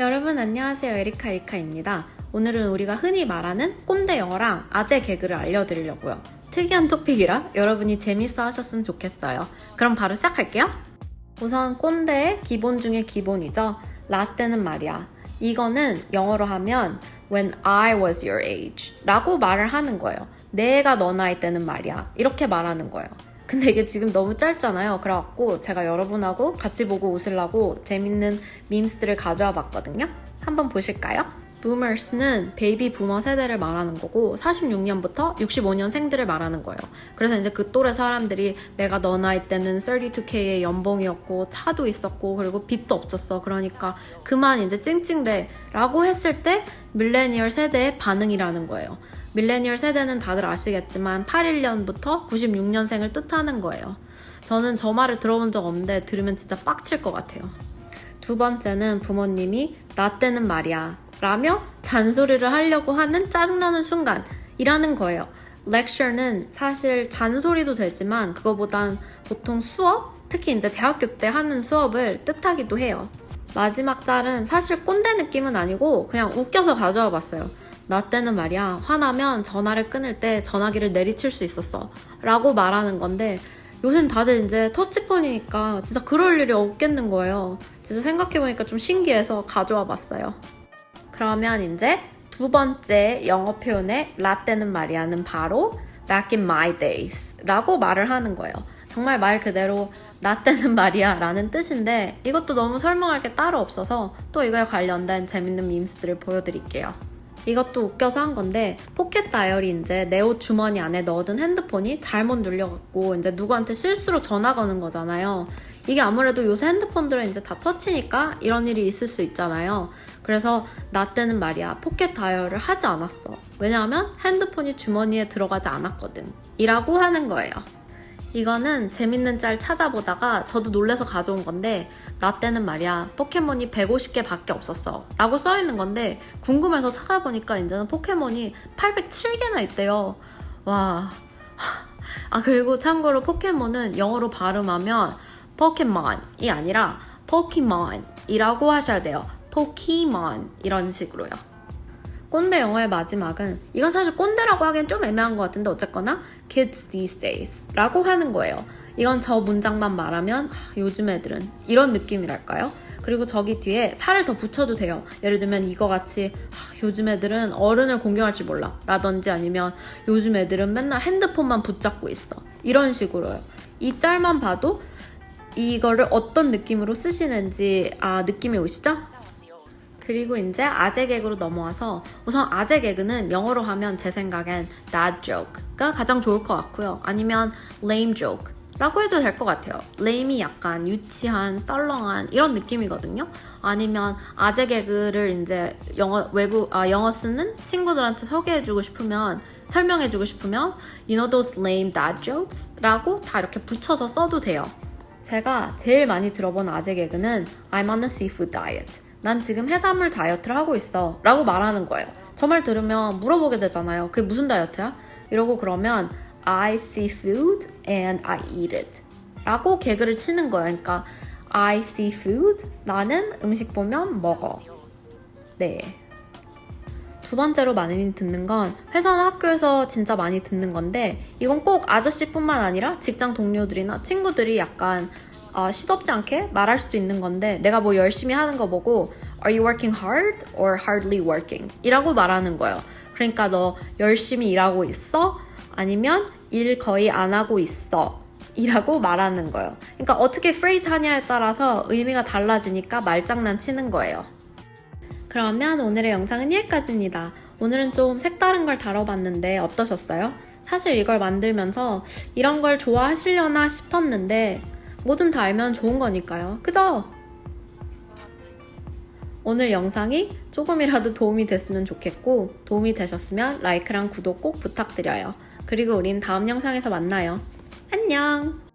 여러분 안녕하세요 에리카 에리카입니다. 오늘은 우리가 흔히 말하는 꼰대 영어랑 아재 개그를 알려드리려고요. 특이한 토픽이라 여러분이 재밌어 하셨으면 좋겠어요. 그럼 바로 시작할게요. 우선 꼰대의 기본 중에 기본이죠. 라떼는 말이야. 이거는 영어로 하면 when I was your age 라고 말을 하는 거예요. 내가 너 나이 때는 말이야. 이렇게 말하는 거예요. 근데 이게 지금 너무 짧잖아요. 그래갖고 제가 여러분하고 같이 보고 웃으려고 재밌는 밈스들을 가져와 봤거든요. 한번 보실까요? Boomers는 베이비 부머 세대를 말하는 거고 46년부터 65년생들을 말하는 거예요. 그래서 이제 그 또래 사람들이 내가 너 나이 때는 32K의 연봉이었고 차도 있었고 그리고 빚도 없었어. 그러니까 그만 이제 찡찡대 라고 했을 때 밀레니얼 세대의 반응이라는 거예요. 밀레니얼 세대는 다들 아시겠지만 81년부터 96년생을 뜻하는 거예요. 저는 저 말을 들어본 적 없는데 들으면 진짜 빡칠 것 같아요. 두 번째는 부모님이 나 때는 말이야 라며 잔소리를 하려고 하는 짜증나는 순간이라는 거예요. 렉처는 사실 잔소리도 되지만 그거보단 보통 수업, 특히 이제 대학교 때 하는 수업을 뜻하기도 해요. 마지막 짤은 사실 꼰대 느낌은 아니고 그냥 웃겨서 가져와 봤어요. 나 때는 말이야 화나면 전화를 끊을 때 전화기를 내리칠 수 있었어 라고 말하는 건데 요즘 다들 이제 터치폰이니까 진짜 그럴 일이 없겠는 거예요. 진짜 생각해보니까 좀 신기해서 가져와 봤어요. 그러면 이제 두 번째 영어 표현의 라떼는 말이야는 바로 back in my days 라고 말을 하는 거예요. 정말 말 그대로 나 때는 말이야 라는 뜻인데 이것도 너무 설명할 게 따로 없어서 또 이거에 관련된 재밌는 밈스들을 보여드릴게요. 이것도 웃겨서 한 건데 포켓 다이어리 이제 내 옷 주머니 안에 넣어둔 핸드폰이 잘못 눌려갖고 이제 누구한테 실수로 전화 거는 거잖아요. 이게 아무래도 요새 핸드폰들은 이제 다 터치니까 이런 일이 있을 수 있잖아요. 그래서 나 때는 말이야 포켓 다이어를 하지 않았어. 왜냐하면 핸드폰이 주머니에 들어가지 않았거든. 이라고 하는 거예요. 이거는 재밌는 짤 찾아보다가 저도 놀래서 가져온 건데 나 때는 말이야 포켓몬이 150개 밖에 없었어. 라고 써있는 건데 궁금해서 찾아보니까 이제는 포켓몬이 807개나 있대요. 와... 아 그리고 참고로 포켓몬은 영어로 발음하면 포켓몬이 아니라 포키몬이라고 하셔야 돼요. 포키몬 이런 식으로요 꼰대 영어의 마지막은 이건 사실 꼰대라고 하기엔 좀 애매한 것 같은데 어쨌거나 kids these days 라고 하는 거예요. 이건 저 문장만 말하면 하, 요즘 애들은 이런 느낌이랄까요? 그리고 저기 뒤에 살을 더 붙여도 돼요. 예를 들면 이거 같이 하, 요즘 애들은 어른을 공경할 줄 몰라 라든지 아니면 요즘 애들은 맨날 핸드폰만 붙잡고 있어 이런 식으로요. 이 짤만 봐도 이거를 어떤 느낌으로 쓰시는지 아 느낌이 오시죠? 그리고 이제 아재 개그로 넘어와서 우선 아재 개그는 영어로 하면 제 생각엔 dad joke가 가장 좋을 것 같고요. 아니면 lame joke 라고 해도 될 것 같아요. lame이 약간 유치한, 썰렁한 이런 느낌이거든요. 아니면 아재 개그를 이제 영어 외국 아 영어 쓰는 친구들한테 소개해주고 싶으면 설명해주고 싶으면 you know those lame dad jokes라고 다 이렇게 붙여서 써도 돼요. 제가 제일 많이 들어본 아재 개그는 I'm on a seafood diet. 난 지금 해산물 다이어트를 하고 있어. 라고 말하는 거예요. 저 말 들으면 물어보게 되잖아요. 그게 무슨 다이어트야? 이러고 그러면 I see food and I eat it. 라고 개그를 치는 거예요. 그러니까 I see food. 나는 음식 보면 먹어. 네. 두 번째로 많이 듣는 건 회사나 학교에서 진짜 많이 듣는 건데 이건 꼭 아저씨뿐만 아니라 직장 동료들이나 친구들이 약간 어, 시덥지 않게 말할 수도 있는 건데 내가 뭐 열심히 하는 거 보고 Are you working hard or hardly working? 이라고 말하는 거예요. 그러니까 너 열심히 일하고 있어? 아니면 일 거의 안 하고 있어? 이라고 말하는 거예요. 그러니까 어떻게 프레이즈 하냐에 따라서 의미가 달라지니까 말장난 치는 거예요. 그러면 오늘의 영상은 여기까지입니다. 오늘은 좀 색다른 걸 다뤄봤는데 어떠셨어요? 사실 이걸 만들면서 이런 걸 좋아하시려나 싶었는데 뭐든 다 알면 좋은 거니까요. 그죠? 오늘 영상이 조금이라도 도움이 됐으면 좋겠고 도움이 되셨으면 라이크랑 구독 꼭 부탁드려요. 그리고 우린 다음 영상에서 만나요. 안녕!